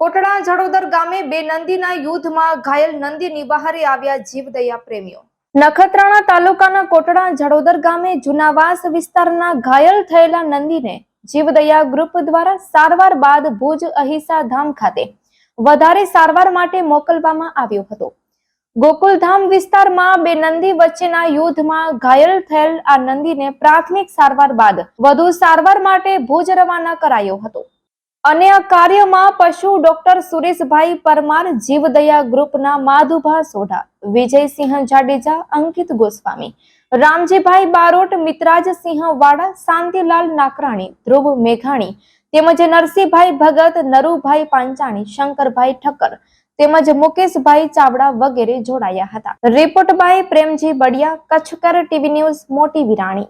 નખત્રાણા જડોદર ગામે બે નંદીના યુદ્ધમાં ઘાયલ નંદીની બહારે આવ્યા જીવદયા પ્રેમીઓ. નખત્રાણા તાલુકાના કોટડા જડોદર ગામે જુનાવાસ વિસ્તારના ઘાયલ થયેલા નંદીને જીવદયા ગ્રુપ દ્વારા સારવાર બાદ ભુજ અહિસા ધામ ખાતે વધારે સારવાર માટે મોકલવામાં આવ્યો હતો. ગોકુલધામ વિસ્તારમાં બે નંદી વચ્ચેના યુદ્ધમાં ઘાયલ થયેલ આ નંદીને પ્રાથમિક સારવાર બાદ વધુ સારવાર માટે ભુજ રવાના કરાયો હતો. અને આ કાર્યમાં પશુ ડોક્ટર સુરેશભાઈ પરમાર, જીવદયા ગ્રુપના માધુભા સોઢા, વિજયસિંહ જાડેજા, અંકિત ગોસ્વામી, રામજીભાઈ બારોટ, મિત્રાજસિંહ વાડા, શાંતિલાલ નાકરાણી, ધ્રુવ મેઘાણી તેમજ નરસિંહભાઈ ભગત, નરુભાઈ પાંચાણી, શંકરભાઈ ઠક્કર તેમજ મુકેશભાઈ ચાવડા વગેરે જોડાયા હતા. Report by Premji Badiya, Kutchkar TV news, Moti Virani.